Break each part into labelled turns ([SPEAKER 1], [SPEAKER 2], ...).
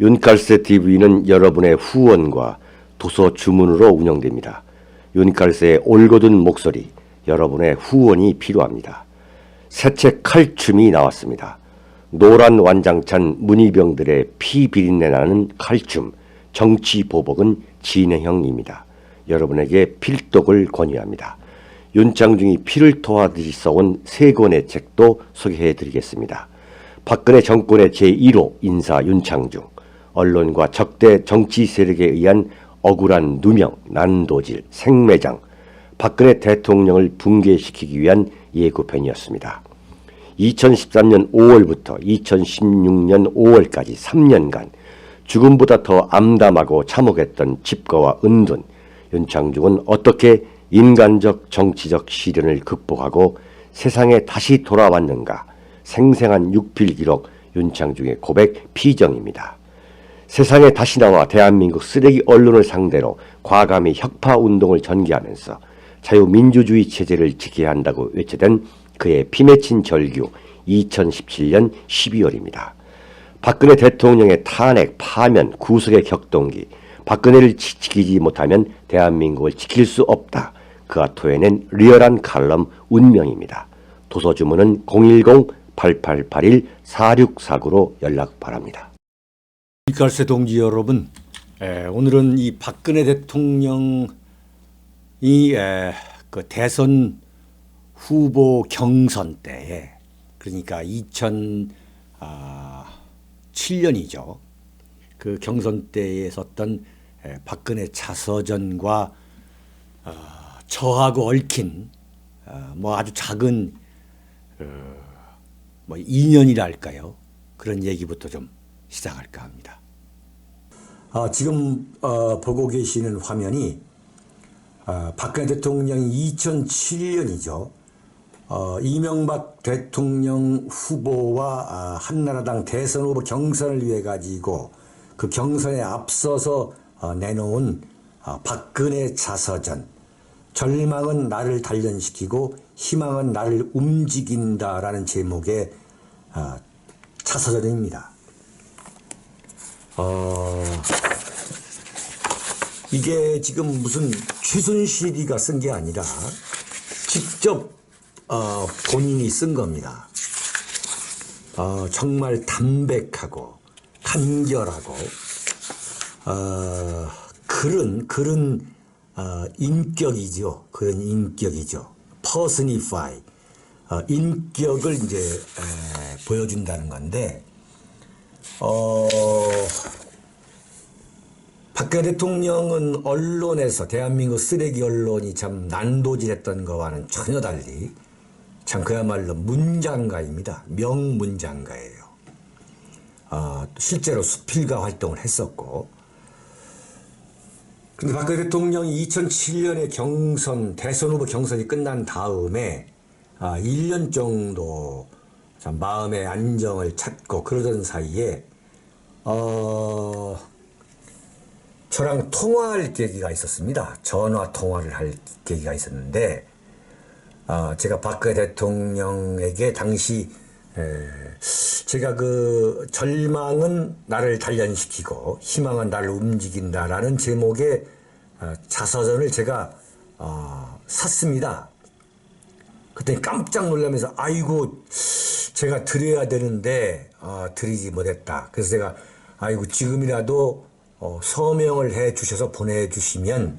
[SPEAKER 1] 윤칼세 TV는 여러분의 후원과 도서 주문으로 운영됩니다. 윤칼세의 올곧은 목소리, 여러분의 후원이 필요합니다. 새 책 칼춤이 나왔습니다. 노란 완장찬 문희병들의 피 비린내 나는 칼춤, 정치 보복은 진행형입니다. 여러분에게 필독을 권유합니다. 윤창중이 피를 토하듯이 써온 세 권의 책도 소개해 드리겠습니다. 박근혜 정권의 제1호 인사 윤창중, 언론과 적대 정치 세력에 의한 억울한 누명, 난도질, 생매장, 박근혜 대통령을 붕괴시키기 위한 예고편이었습니다. 2013년 5월부터 2016년 5월까지 3년간 죽음보다 더 암담하고 참혹했던 집거와 은둔, 윤창중은 어떻게 인간적 정치적 시련을 극복하고 세상에 다시 돌아왔는가 생생한 육필 기록 윤창중의 고백 피정입니다. 세상에 다시 나와 대한민국 쓰레기 언론을 상대로 과감히 혁파 운동을 전개하면서 자유민주주의 체제를 지켜야 한다고 외쳐댄 그의 피 맺힌 절규 2017년 12월입니다. 박근혜 대통령의 탄핵, 파면, 구속의 격동기, 박근혜를 지- 지키지 못하면 대한민국을 지킬 수 없다. 그가 토해낸 리얼한 칼럼 운명입니다. 도서 주문은 010-8881-4649로 연락 바랍니다.
[SPEAKER 2] 일갈세 동지 여러분, 에, 오늘은 이 박근혜 대통령이 에, 그 대선 후보 경선 때에 그러니까 2007년이죠. 그 경선 때에 썼던 에, 박근혜 자서전과 어, 저하고 얽힌 어, 뭐 아주 작은 어, 뭐 인연이랄까요? 그런 얘기부터 좀 시작할까 합니다. 아, 지금 어, 보고 계시는 화면이 아, 박근혜 대통령이 2007년이죠. 어, 이명박 대통령 후보와 아, 한나라당 대선 후보 경선을 위해 가지고 그 경선에 앞서서 어, 내놓은 아, 박근혜 자서전 절망은 나를 단련시키고 희망은 나를 움직인다라는 제목의 아, 자서전입니다. 어, 이게 지금 무슨 최순실이가 쓴 게 아니라 직접 어, 본인이 쓴 겁니다. 어, 정말 담백하고 간결하고 어, 그런 그런 어, 인격이죠. 그런 인격이죠. personify 어, 인격을 이제 에, 보여준다는 건데 어, 박근혜 대통령은 언론에서 대한민국 쓰레기 언론이 참 난도질했던 것과는 전혀 달리 참 그야말로 문장가입니다. 명문장가예요. 어, 실제로 수필가 활동을 했었고 근데 박근혜 대통령이 2007년에 경선, 대선 후보 경선이 끝난 다음에 아, 1년 정도 참 마음의 안정을 찾고 그러던 사이에 어, 저랑 통화할 계기가 있었습니다. 전화 통화를 할 계기가 있었는데 아, 제가 박근혜 대통령에게 당시 에, 제가 그 절망은 나를 단련시키고 희망은 나를 움직인다라는 제목의 어, 자서전을 제가 어, 샀습니다. 그때 깜짝 놀라면서 아이고 제가 드려야 되는데 어, 드리지 못했다. 그래서 제가 아이고 지금이라도 어, 서명을 해 주셔서 보내주시면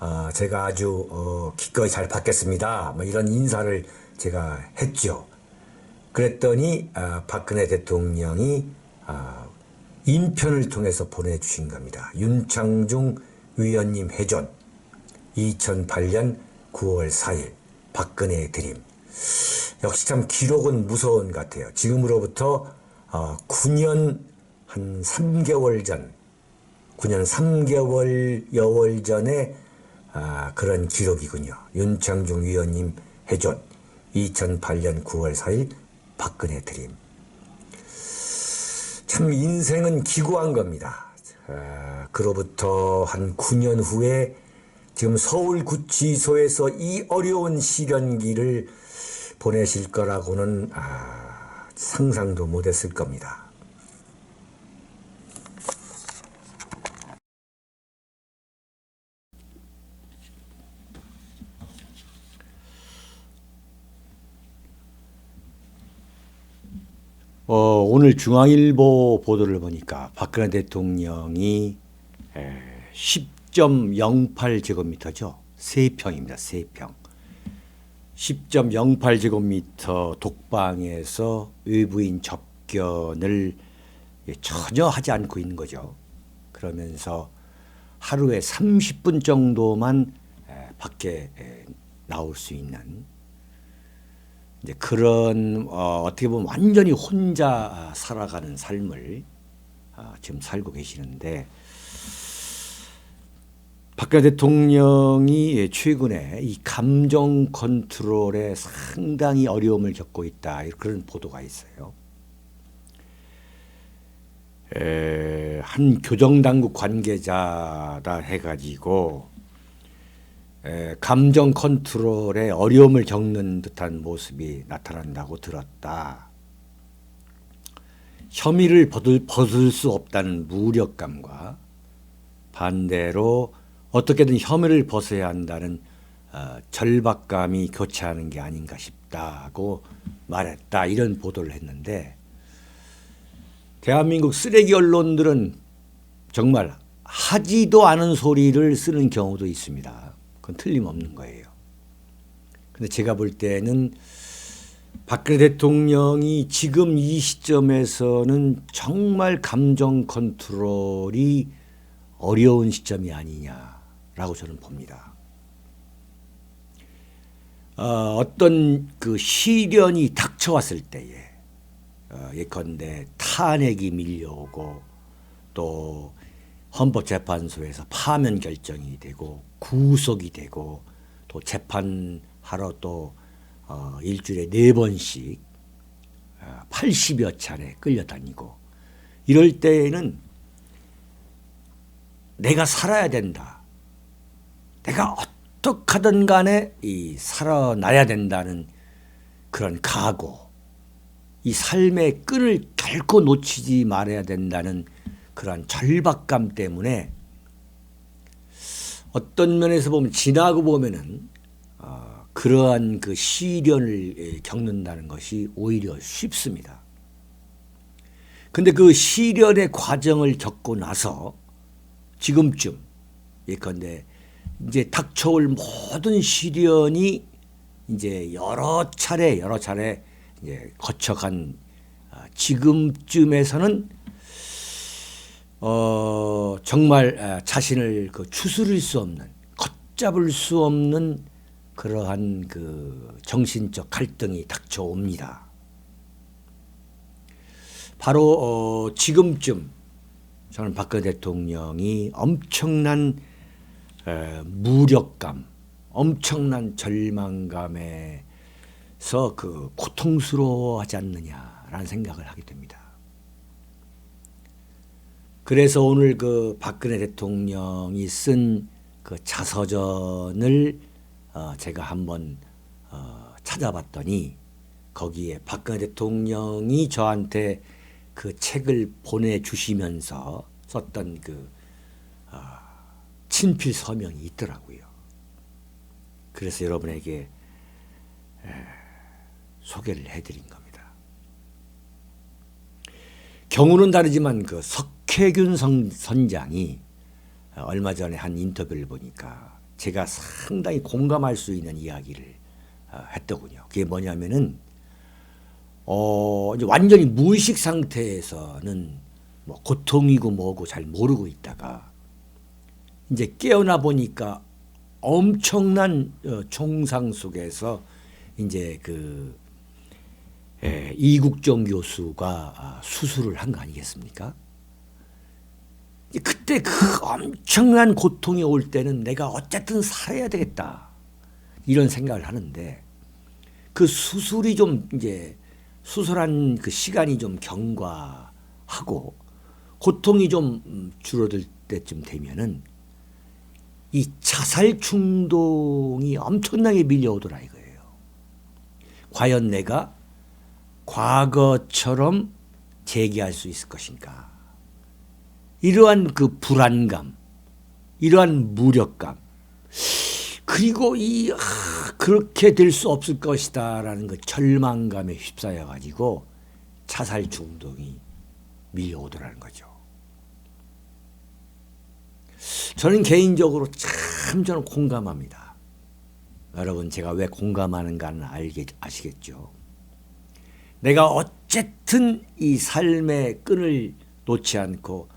[SPEAKER 2] 어, 제가 아주 어, 기꺼이 잘 받겠습니다. 뭐 이런 인사를 제가 했죠. 그랬더니 아, 박근혜 대통령이 아, 인편을 통해서 보내주신 겁니다. 윤창중 위원님 해존 2008년 9월 4일 박근혜의 드림 역시 참 기록은 무서운 것 같아요. 지금으로부터 어, 9년 한 3개월 전 9년 3개월 여월 전에 아, 그런 기록이군요. 윤창중 위원님 해존 2008년 9월 4일 박근혜 드림. 참 인생은 기구한 겁니다. 아, 그로부터 한 9년 후에 지금 서울구치소에서 이 어려운 시련기를 보내실 거라고는 아, 상상도 못했을 겁니다. 어, 오늘 중앙일보 보도를 보니까 박근혜 대통령이 에, 10.08제곱미터죠. 세평입니다세평 10.08제곱미터 독방에서 외부인 접견을 예, 전혀 하지 않고 있는 거죠. 그러면서 하루에 30분 정도만 에, 밖에 에, 나올 수 있는 이제 그런 어, 어떻게 보면 완전히 혼자 살아가는 삶을 아, 지금 살고 계시는데 박근혜 대통령이 최근에 이 감정 컨트롤에 상당히 어려움을 겪고 있다 그런 보도가 있어요. 에, 한 교정당국 관계자다 해가지고 에, 감정 컨트롤에 어려움을 겪는 듯한 모습이 나타난다고 들었다. 혐의를 벗을, 벗을 수 없다는 무력감과 반대로 어떻게든 혐의를 벗어야 한다는 어, 절박감이 교차하는 게 아닌가 싶다고 말했다. 이런 보도를 했는데 대한민국 쓰레기 언론들은 정말 하지도 않은 소리를 쓰는 경우도 있습니다. 그건 틀림없는 거예요. 근데 제가 볼 때는 박근혜 대통령이 지금 이 시점에서는 정말 감정 컨트롤이 어려운 시점이 아니냐라고 저는 봅니다. 어, 어떤 그 시련이 닥쳐왔을 때에 어, 예컨대 탄핵이 밀려오고 또 헌법재판소에서 파면 결정이 되고 구속이 되고 또 재판하러 또 어, 일주일에 네 번씩 어, 80여 차례 끌려다니고 이럴 때에는 내가 살아야 된다. 내가 어떻게든 간에 이 살아나야 된다는 그런 각오, 이 삶의 끈을 결코 놓치지 말아야 된다는 그러한 절박감 때문에 어떤 면에서 보면 지나고 보면은 어, 그러한 그 시련을 예, 겪는다는 것이 오히려 쉽습니다. 근데 그 시련의 과정을 겪고 나서 지금쯤 예컨대 이제 닥쳐올 모든 시련이 이제 여러 차례 여러 차례 이제 거쳐간 아, 지금쯤에서는 어 정말 아, 자신을 그 추스릴 수 없는 걷잡을 수 없는 그러한 그 정신적 갈등이 닥쳐옵니다. 바로 어 지금쯤 저는 박근혜 대통령이 엄청난 에, 무력감, 엄청난 절망감에서 그 고통스러워하지 않느냐라는 생각을 하게 됩니다. 그래서 오늘 그 박근혜 대통령이 쓴 그 자서전을 어, 제가 한번 어, 찾아봤더니 거기에 박근혜 대통령이 저한테 그 책을 보내주시면서 썼던 그 어, 친필 서명이 있더라고요. 그래서 여러분에게 에, 소개를 해드린 겁니다. 경우는 다르지만 그 석 혜균 선, 선장이 어, 얼마 전에 한 인터뷰를 보니까 제가 상당히 공감할 수 있는 이야기를 어, 했더군요. 그게 뭐냐면은 어, 이제 완전히 무의식 상태에서는 뭐 고통이고 뭐고 잘 모르고 있다가 이제 깨어나 보니까 엄청난 어, 총상 속에서 이제 그 에, 이국정 교수가 아, 수술을 한 거 아니겠습니까? 그때 그 엄청난 고통이 올 때는 내가 어쨌든 살아야 되겠다 이런 생각을 하는데 그 수술이 좀 이제 수술한 그 시간이 좀 경과하고 고통이 좀 음, 줄어들 때쯤 되면은 이 자살 충동이 엄청나게 밀려오더라 이거예요. 과연 내가 과거처럼 재기할 수 있을 것인가? 이러한 그 불안감, 이러한 무력감, 그리고 이 아, 그렇게 될 수 없을 것이다라는 그 절망감에 휩싸여 가지고 자살 중독이 밀려오더라는 거죠. 저는 개인적으로 참 저는 공감합니다. 여러분 제가 왜 공감하는가는 알게 아시겠죠. 내가 어쨌든 이 삶의 끈을 놓지 않고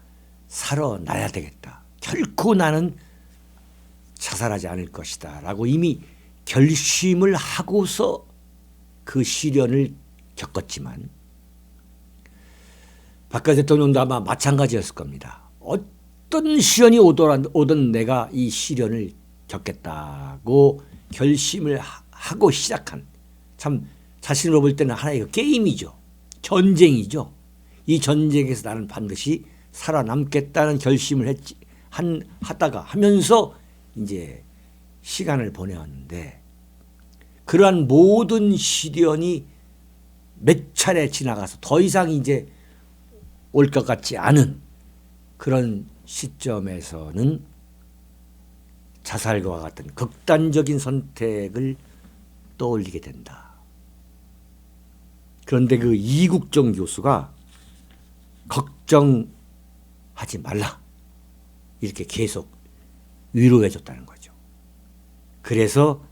[SPEAKER 2] 살아나야 되겠다. 결코 나는 자살하지 않을 것이다. 라고 이미 결심을 하고서 그 시련을 겪었지만 박근혜 대통령도 아마 마찬가지였을 겁니다. 어떤 시련이 오더라, 오든 내가 이 시련을 겪겠다고 결심을 하- 하고 시작한 참 자신으로 볼 때는 하나의 그 게임이죠. 전쟁이죠. 이 전쟁에서 나는 반드시 살아남겠다는 결심을 했지 한 하다가 하면서 이제 시간을 보내었는데 그러한 모든 시련이 몇 차례 지나가서 더 이상 이제 올 것 같지 않은 그런 시점에서는 자살과 같은 극단적인 선택을 떠올리게 된다. 그런데 그 이국정 교수가 걱정 하지 말라. 이렇게 계속 위로해 줬다는 거죠. 그래서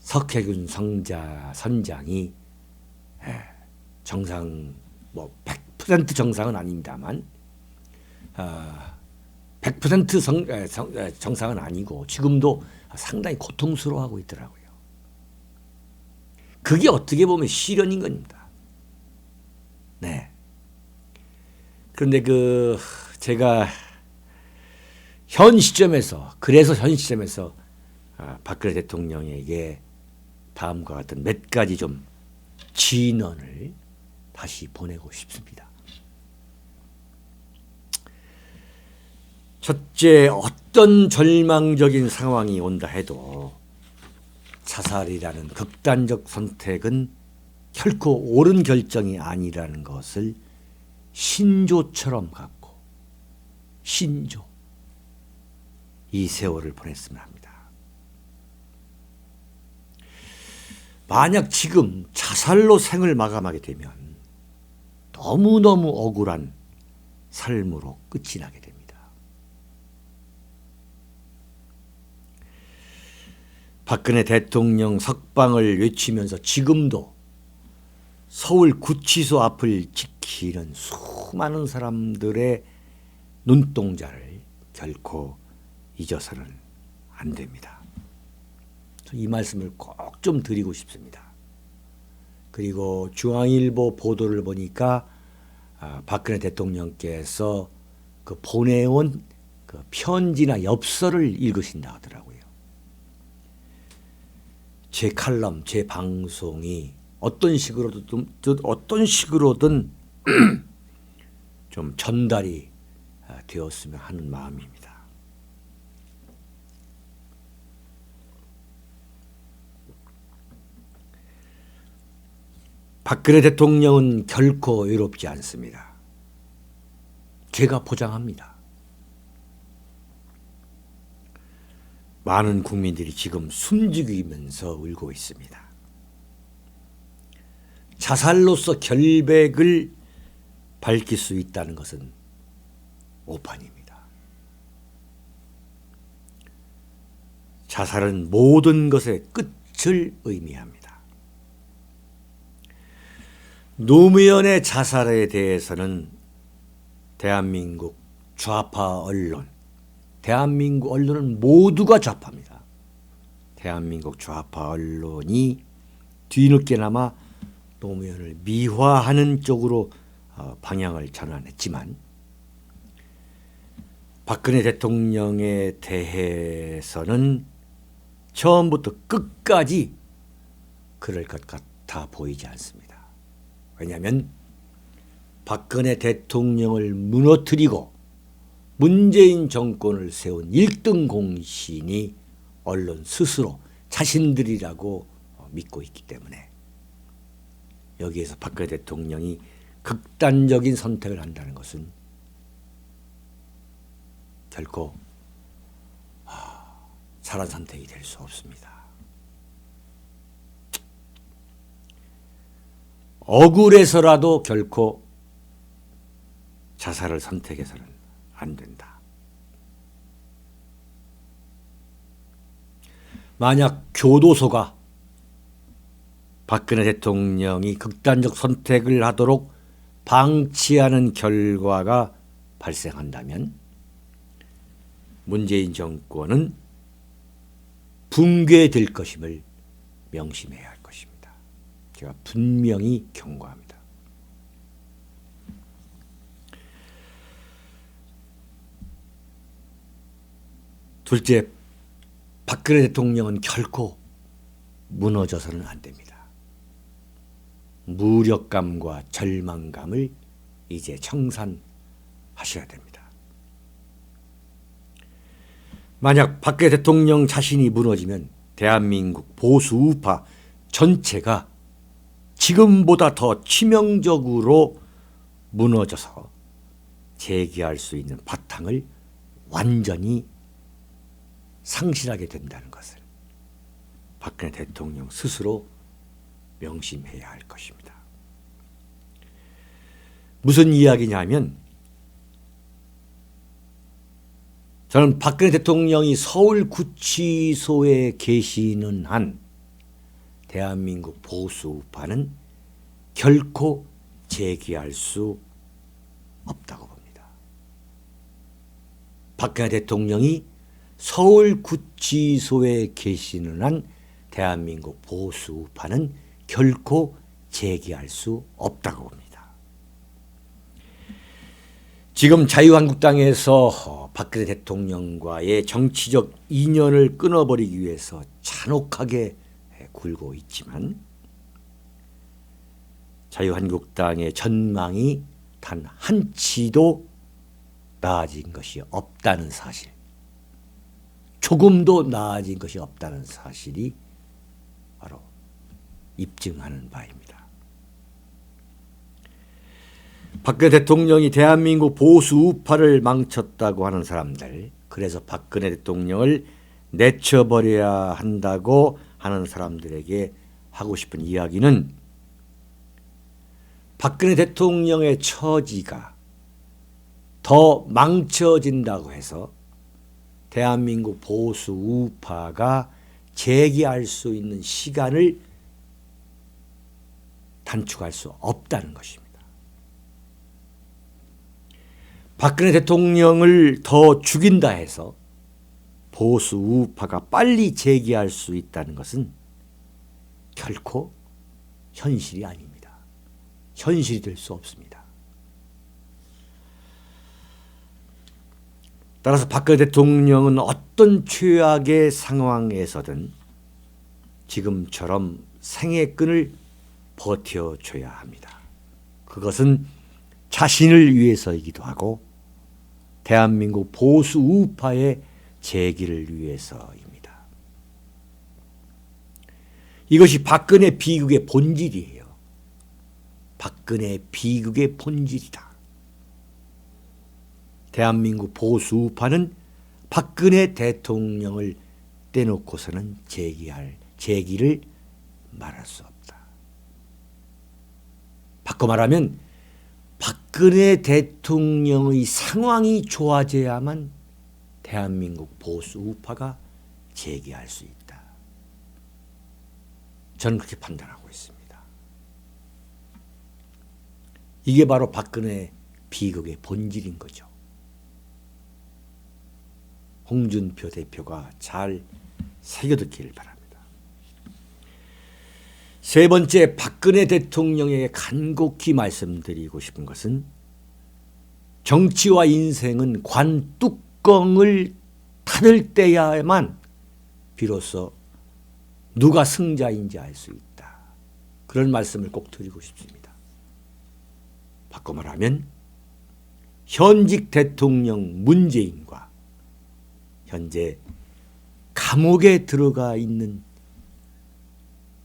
[SPEAKER 2] 석혜균 성자 선장이 에, 정상 뭐 100% 정상은 아닙니다만 아, 100% 성, 에, 성, 에, 정상은 아니고 지금도 상당히 고통스러워하고 있더라고요. 그게 어떻게 보면 시련인 겁니다. 네. 그런데 그 제가 현 시점에서 그래서 현 시점에서 아, 박근혜 대통령에게 다음과 같은 몇 가지 좀 진언을 다시 보내고 싶습니다. 첫째, 어떤 절망적인 상황이 온다 해도 자살이라는 극단적 선택은 결코 옳은 결정이 아니라는 것을 신조처럼 갖고 신조 이 세월을 보냈으면 합니다. 만약 지금 자살로 생을 마감하게 되면 너무너무 억울한 삶으로 끝이 나게 됩니다. 박근혜 대통령 석방을 외치면서 지금도 서울 구치소 앞을 지키는 수많은 사람들의 눈동자를 결코 잊어서는 안 됩니다. 이 말씀을 꼭 좀 드리고 싶습니다. 그리고 중앙일보 보도를 보니까 아, 박근혜 대통령께서 그 보내온 그 편지나 엽서를 읽으신다 하더라고요. 제 칼럼, 제 방송이 어떤 식으로든 어떤 식으로든 좀 전달이 아, 되었으면 하는 마음입니다. 박근혜 대통령은 결코 외롭지 않습니다. 제가 보장합니다. 많은 국민들이 지금 숨죽이면서 울고 있습니다. 자살로서 결백을 밝힐 수 있다는 것은 오판입니다. 자살은 모든 것의 끝을 의미합니다. 노무현의 자살에 대해서는 대한민국 좌파 언론, 대한민국 언론은 모두가 좌파입니다. 대한민국 좌파 언론이 뒤늦게나마 노무현을 미화하는 쪽으로 어, 방향을 전환했지만 박근혜 대통령에 대해서는 처음부터 끝까지 그럴 것 같아 보이지 않습니다. 왜냐하면 박근혜 대통령을 무너뜨리고 문재인 정권을 세운 1등 공신이 언론 스스로 자신들이라고 믿고 있기 때문에 여기에서 박근혜 대통령이 극단적인 선택을 한다는 것은 결코 잘한 선택이 될 수 없습니다. 억울해서라도 결코 자살을 선택해서는 안 된다. 만약 교도소가 박근혜 대통령이 극단적 선택을 하도록 방치하는 결과가 발생한다면 문재인 정권은 붕괴될 것임을 명심해야 할 것입니다. 제가 분명히 경고합니다. 둘째, 박근혜 대통령은 결코 무너져서는 안 됩니다. 무력감과 절망감을 이제 청산하셔야 됩니다. 만약 박근혜 대통령 자신이 무너지면 대한민국 보수 우파 전체가 지금보다 더 치명적으로 무너져서 재기할 수 있는 바탕을 완전히 상실하게 된다는 것을 박근혜 대통령 스스로 명심해야 할 것입니다. 무슨 이야기냐면 저는 박근혜 대통령이 서울구치소에 계시는 한 대한민국 보수 우파는 결코 재기할 수 없다고 봅니다. 박근혜 대통령이 서울구치소에 계시는 한 대한민국 보수 우파는 결코 재기할 수 없다고 봅니다. 지금 자유한국당에서 박근혜 대통령과의 정치적 인연을 끊어버리기 위해서 잔혹하게 굴고 있지만 자유한국당의 전망이 단 한치도 나아진 것이 없다는 사실, 조금도 나아진 것이 없다는 사실이 바로 입증하는 바입니다. 박근혜 대통령이 대한민국 보수 우파를 망쳤다고 하는 사람들, 그래서 박근혜 대통령을 내쳐버려야 한다고 하는 사람들에게 하고 싶은 이야기는 박근혜 대통령의 처지가 더 망쳐진다고 해서 대한민국 보수 우파가 재기할 수 있는 시간을 단축할 수 없다는 것입니다. 박근혜 대통령을 더 죽인다 해서 보수 우파가 빨리 재기할 수 있다는 것은 결코 현실이 아닙니다. 현실이 될 수 없습니다. 따라서 박근혜 대통령은 어떤 최악의 상황에서든 지금처럼 생애 끈을 버텨줘야 합니다. 그것은 자신을 위해서이기도 하고 대한민국 보수 우파의 재기를 위해서입니다. 이것이 박근혜 비극의 본질이에요. 박근혜 비극의 본질이다. 대한민국 보수 우파는 박근혜 대통령을 떼놓고서는 재기할 재기를 말할 수 없다. 바꿔 말하면 박근혜 대통령의 상황이 좋아져야만 대한민국 보수 우파가 재기할 수 있다. 저는 그렇게 판단하고 있습니다. 이게 바로 박근혜 비극의 본질인 거죠. 홍준표 대표가 잘 새겨듣기를 바랍니다. 세 번째 박근혜 대통령에게 간곡히 말씀드리고 싶은 것은 정치와 인생은 관뚜껑을 닫을 때야만 비로소 누가 승자인지 알 수 있다. 그런 말씀을 꼭 드리고 싶습니다. 바꿔 말하면 현직 대통령 문재인과 현재 감옥에 들어가 있는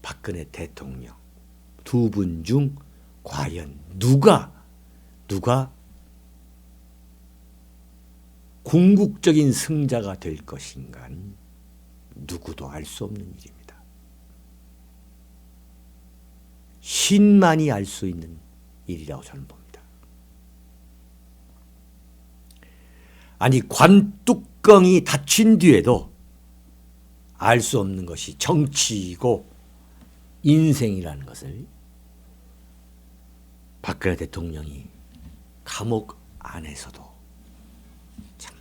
[SPEAKER 2] 박근혜 대통령 두 분 중 과연 누가 누가 궁극적인 승자가 될 것인가는 누구도 알 수 없는 일입니다. 신만이 알 수 있는 일이라고 저는 봅니다. 아니 관뚜껑이 닫힌 뒤에도 알 수 없는 것이 정치이고 인생이라는 것을 박근혜 대통령이 감옥 안에서도 참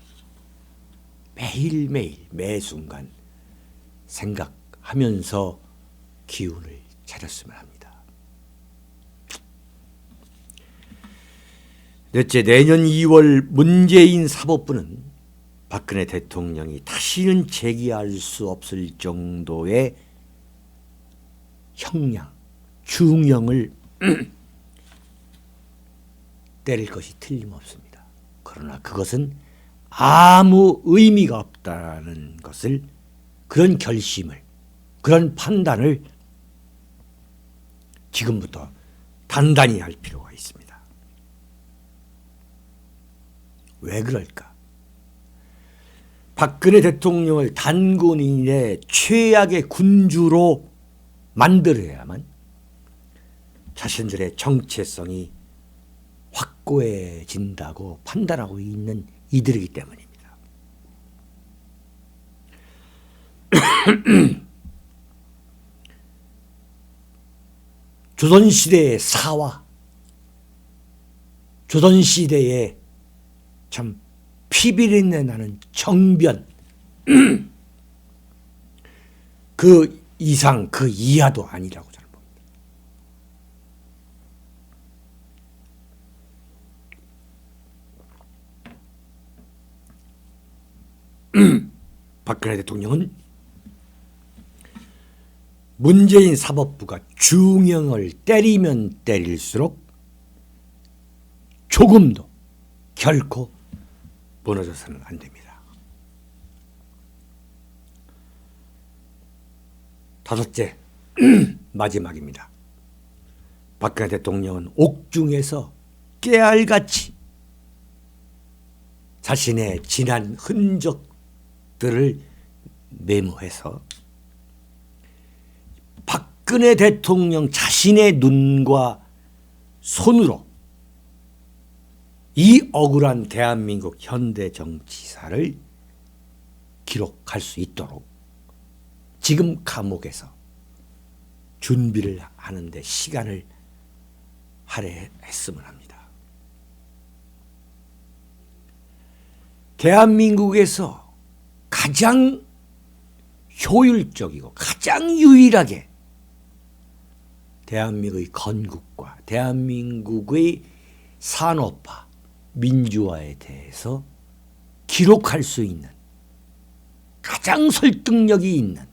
[SPEAKER 2] 매일매일 매 순간 생각하면서 기운을 차렸으면 합니다. 넷째 내년 2월 문재인 사법부는 박근혜 대통령이 다시는 제기할 수 없을 정도의 형량, 중형을 때릴 것이 틀림없습니다. 그러나 그것은 아무 의미가 없다는 것을 그런 결심을 그런 판단을 지금부터 단단히 할 필요가 있습니다. 왜 그럴까? 박근혜 대통령을 단군인의 최악의 군주로 만들어야만 자신들의 정체성이 확고해진다고 판단하고 있는 이들이기 때문입니다. 조선시대의 사화, 조선시대의 참 피비린내 나는 정변, 그 이상, 그 이하도 아니라고 저는 봅니다. 박근혜 대통령은 문재인 사법부가 중형을 때리면 때릴수록 조금도 결코 무너져서는 안 됩니다. 다섯째, 마지막입니다. 박근혜 대통령은 옥중에서 깨알같이 자신의 지난 흔적들을 메모해서 박근혜 대통령 자신의 눈과 손으로 이 억울한 대한민국 현대 정치사를 기록할 수 있도록 지금 감옥에서 준비를 하는데 시간을 할애했으면 합니다. 대한민국에서 가장 효율적이고 가장 유일하게 대한민국의 건국과 대한민국의 산업화, 민주화에 대해서 기록할 수 있는 가장 설득력이 있는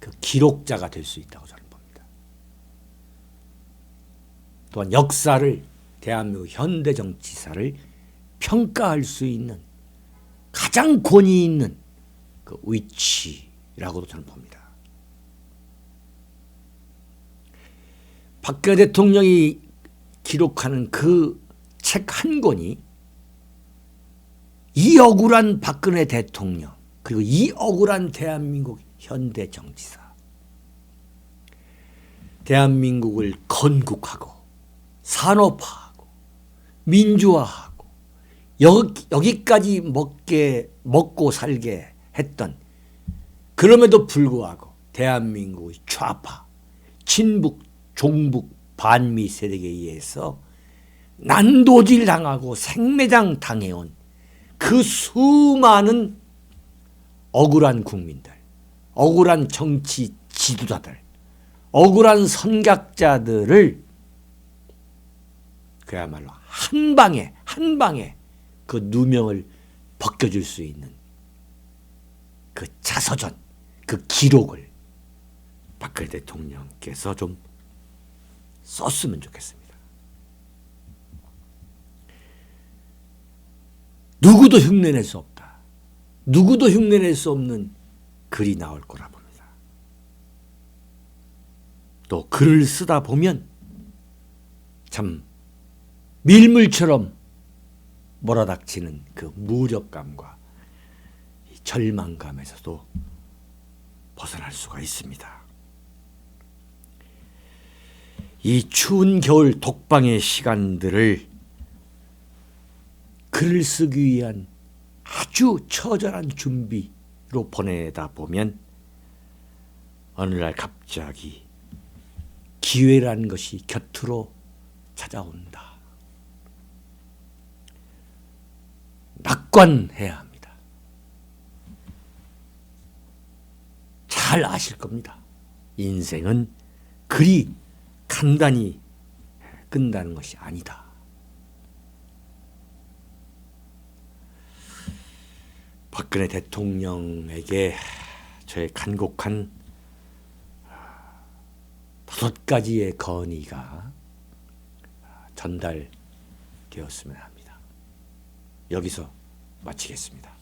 [SPEAKER 2] 그 기록자가 될 수 있다고 저는 봅니다. 또한 역사를 대한민국 현대 정치사를 평가할 수 있는 가장 권위 있는 그 위치라고도 저는 봅니다. 박근혜 대통령이 기록하는 그 책 한 권이 이 억울한 박근혜 대통령 그리고 이 억울한 대한민국 현대 정치사. 대한민국을 건국하고 산업화하고 민주화하고 여기, 여기까지 먹게 먹고 살게 했던 그럼에도 불구하고 대한민국의 좌파 친북 종북 반미 세력에 의해서 난도질 당하고 생매장 당해온 그 수많은 억울한 국민들, 억울한 정치 지도자들, 억울한 선각자들을 그야말로 한 방에 한 방에 그 누명을 벗겨줄 수 있는 그 자서전, 그 기록을 박근혜 대통령께서 좀 썼으면 좋겠습니다. 누구도 흉내낼 수 없다. 누구도 흉내낼 수 없는 글이 나올 거라 봅니다. 또 글을 쓰다 보면 참 밀물처럼 몰아닥치는 그 무력감과 이 절망감에서도 벗어날 수가 있습니다. 이 추운 겨울 독방의 시간들을 글을 쓰기 위한 아주 처절한 준비 로 보내다 보면 어느 날 갑자기 기회라는 것이 곁으로 찾아온다. 낙관해야 합니다. 잘 아실 겁니다. 인생은 그리 간단히 끝나는 것이 아니다. 박근혜 대통령에게 저의 간곡한 다섯 가지의 건의가 전달되었으면 합니다. 여기서 마치겠습니다.